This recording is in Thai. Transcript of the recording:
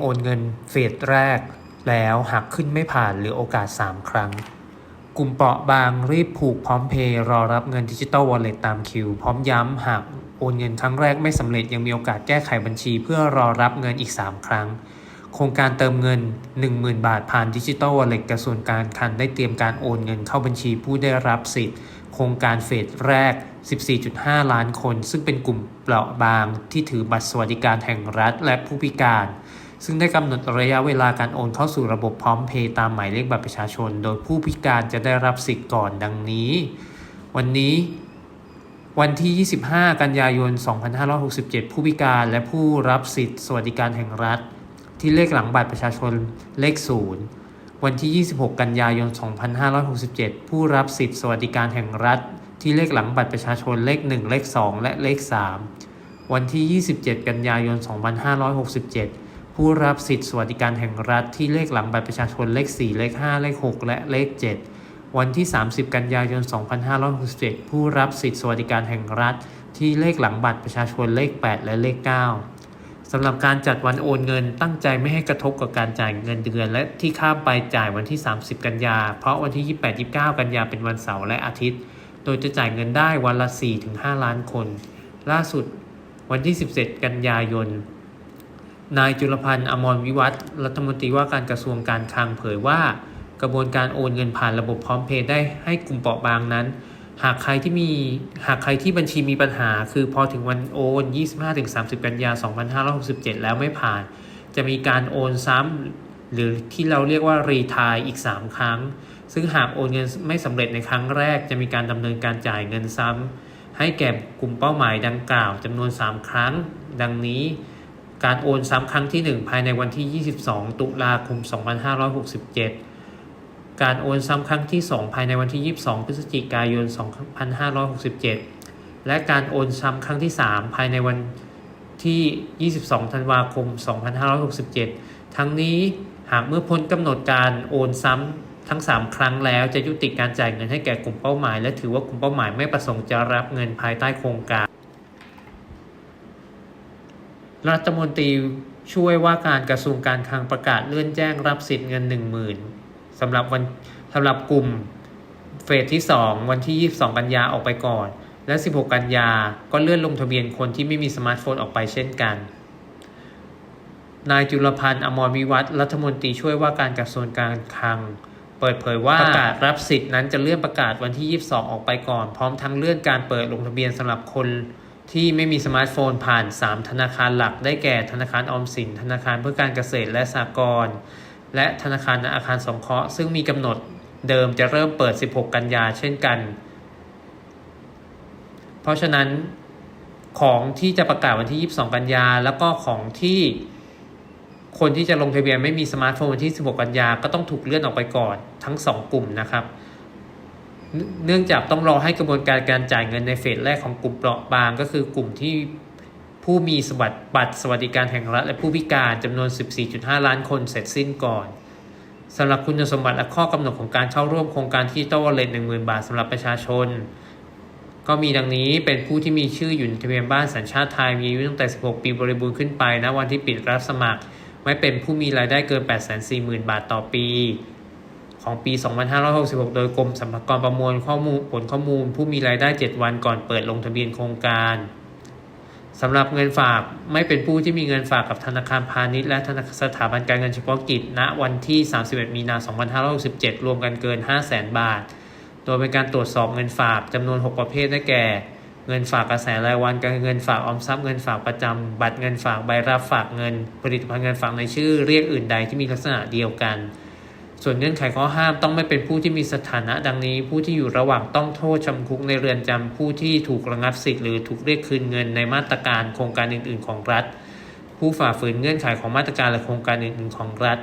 โอนเงินเฟสแรก แล้วหากขึ้นไม่ผ่านเหรือโอกาส 3 ครั้ง กลุ่มเปราะบางรีบผูกพร้อมเพย์รอรับเงินดิจิตอลวอลเล็ตตามคิว พร้อมย้ำหากโอนเงินครั้งแรกไม่สำเร็จยังมีโอกาสแก้ไขบัญชี เพื่อรอรับเงินอีก 3 ครั้ง โครงการเติมเงิน 10,000 บาทผ่านดิจิตอลวอลเล็ตกระทรวงการคลังได้เตรียมการโอนเงินเข้าบัญชีผู้ได้รับสิทธิ์โครงการเฟสแรก 14.5 ล้านคน ซึ่งเป็นกลุ่มเปราะบางที่ถือบัตรสวัสดิการแห่งรัฐและผู้พิการ ซึ่งได้กำหนดระยะเวลาการโอนเข้าสู่ระบบพร้อมเพย์ตามหมายเลขบัตรประชาชน โดยผู้พิการจะได้รับสิทธิ์ก่อนดังนี้ วันนี้วันที่ 25 กันยายน 2567 ผู้พิการและผู้รับสิทธิ์สวัสดิการแห่งรัฐ ที่เลขหลังบัตรประชาชนเลข 0 วันที่ 26 กันยายน 2567 ผู้รับสิทธิ์สวัสดิการแห่งรัฐ ที่เลขหลังบัตรประชาชนเลข 1 เลข 2 และเลข 3 วันที่ 27 กันยายน 2567 ผู้รับสิทธิสวัสดิการแห่งรัฐที่เลขหลังบัตรประชาชนเลข 4 เลข 5 เลข 6 และเลข 7 วันที่ 30 กันยายน 2567 ผู้รับสิทธิสวัสดิการแห่งรัฐ ที่เลขหลังบัตรประชาชนเลข 8 และเลข 9สำหรับการจัดวันโอนเงินตั้งใจไม่ให้กระทบกับการจ่ายเงินเดือน และที่ข้ามไปจ่ายวันที่ 30 กันยา เพราะวันที่ 28 29 กันยาเป็นวันเสาร์และอาทิตย์ โดยจะจ่ายเงินได้วันละ 4-5 ล้านคน ล่าสุดวันที่ 17 กันยายน นายจุลพันธ์อมรวิวัฒน์รัฐมนตรีว่าการกระทรวงการคลังเผยว่า กระบวนการโอนเงินผ่านระบบพร้อมเพย์ได้ให้กลุ่มเปราะบางนั้น หากใครที่มีหากใครที่บัญชีมีปัญหา คือพอถึงวันโอน 25-30 กันยา 2567 แล้วไม่ผ่าน จะมีการโอนซ้ำหรือที่เราเรียกว่ารีทายอีก 3 ครั้ง ซึ่งหากโอนเงินไม่สำเร็จในครั้งแรก จะมีการดำเนินการจ่ายเงินซ้ำให้แก่กลุ่มเป้าหมายดังกล่าวจำนวน 3 ครั้ง ดังนี้ การโอนซ้ำครั้งที่ 1 ภายในวันที่ 22 ตุลาคม 2567 การโอนซ้ำครั้งที่ 2 ภายในวันที่ 22 พฤศจิกายน 2567 และการโอนซ้ำครั้งที่ 3 ภายในวันที่ 22 ธันวาคม 2567 ทั้งนี้หากเมื่อพ้นกำหนดการโอนซ้ำทั้ง 3 ครั้งแล้วจะยุติการจ่ายเงินให้แก่กลุ่มเป้าหมาย และถือว่ากลุ่มเป้าหมายไม่ประสงค์จะรับเงินภายใต้โครงการ รัฐมนตรีช่วยว่าการกระทรวงการคลังประกาศเลื่อนแจ้งรับสิทธิ์เงิน 10,000สำหรับวันสำหรับกลุ่มเฟสที่ 2 วันที่ 22 กันยาออกไปก่อน และ 16 กันยาก็เลื่อนลงทะเบียนคนที่ไม่มีสมาร์ทโฟนออกไปเช่นกัน นายจุลพันธ์อมรวิวัฒน์รัฐมนตรีช่วยว่าการกระทรวงการคลัง เปิดเผยว่าประกาศรับสิทธิ์นั้นจะเลื่อนประกาศวันที่ 22 ออกไปก่อน พร้อมทั้งเลื่อนการเปิดลงทะเบียนสำหรับคน ที่ไม่มีสมาร์ทโฟนผ่าน 3 ธนาคารหลักได้แก่ธนาคารออมสิน ธนาคารเพื่อการเกษตรและสหกรณ์และธนาคารอาคารสงเคราะห์ซึ่งมีกำหนดเดิมจะเริ่มเปิด 16 กันยาเช่นกัน เพราะฉะนั้นของที่จะประกาศวันที่ 22 กันยา แล้วก็ของที่คนที่จะลงทะเบียนไม่มีสมาร์ทโฟนวันที่ 16 กันยา ก็ต้องถูกเลื่อนออกไปก่อนทั้ง 2 กลุ่มนะครับ เนื่องจากต้องรอให้กระบวนการการจ่ายเงินในเฟสแรกของกลุ่มเปราะบาง ก็คือกลุ่มที่ผู้มีสวัสดิบัตรสวัสดิการแห่งรัฐและผู้พิการจำนวน 14.5 ล้านคนเสร็จสิ้นก่อนสำหรับคุณสมบัติและข้อกำหนดของการเข้าร่วมโครงการที่ต้องวอลเล็ต10,000บาทสำหรับประชาชน ก็มีดังนี้เป็นผู้ที่มีชื่ออยู่ในทะเบียนบ้านสัญชาติไทยมีอายุตั้งแต่ 16 ปีบริบูรณ์ขึ้นไปนะวันที่ปิดรับสมัคร ไม่เป็นผู้มีรายได้เกิน 840,000 บาทต่อปี ของปี 2566 โดยกรมสรรพากรประมวลข้อมูลผลข้อมูล ผู้มีรายได้ 7 วันก่อนเปิดลงทะเบียนโครงการสำหรับเงินฝากไม่เป็นผู้ที่มีเงินฝากกับธนาคารพาณิชย์และธนาคารสถาบันการเงินเฉพาะกิจณวันที่ 31 มีนา 2567 รวมกันเกิน 500,000 บาท โดยเป็นการตรวจสอบเงินฝากจำนวน 6 ประเภทได้แก่ เงินฝากกระแสรายวันการเงินฝากออมทรัพย์เงินฝากประจำบัตรเงินฝากใบรับฝากเงิน ผลิตภัณฑ์เงินฝากในชื่อเรียกอื่นใดที่มีลักษณะเดียวกัน ส่วนเงื่อนไขข้อห้ามต้องไม่เป็นผู้ที่มีสถานะดังนี้ ผู้ที่อยู่ระหว่างต้องโทษจำคุกในเรือนจำผู้ที่ถูกระงับสิทธิ์หรือถูกเรียกคืนเงินในมาตรการโครงการอื่น ๆ ของรัฐ ผู้ฝ่าฝืนเงื่อนไขของมาตรการและโครงการอื่น ๆ ของรัฐ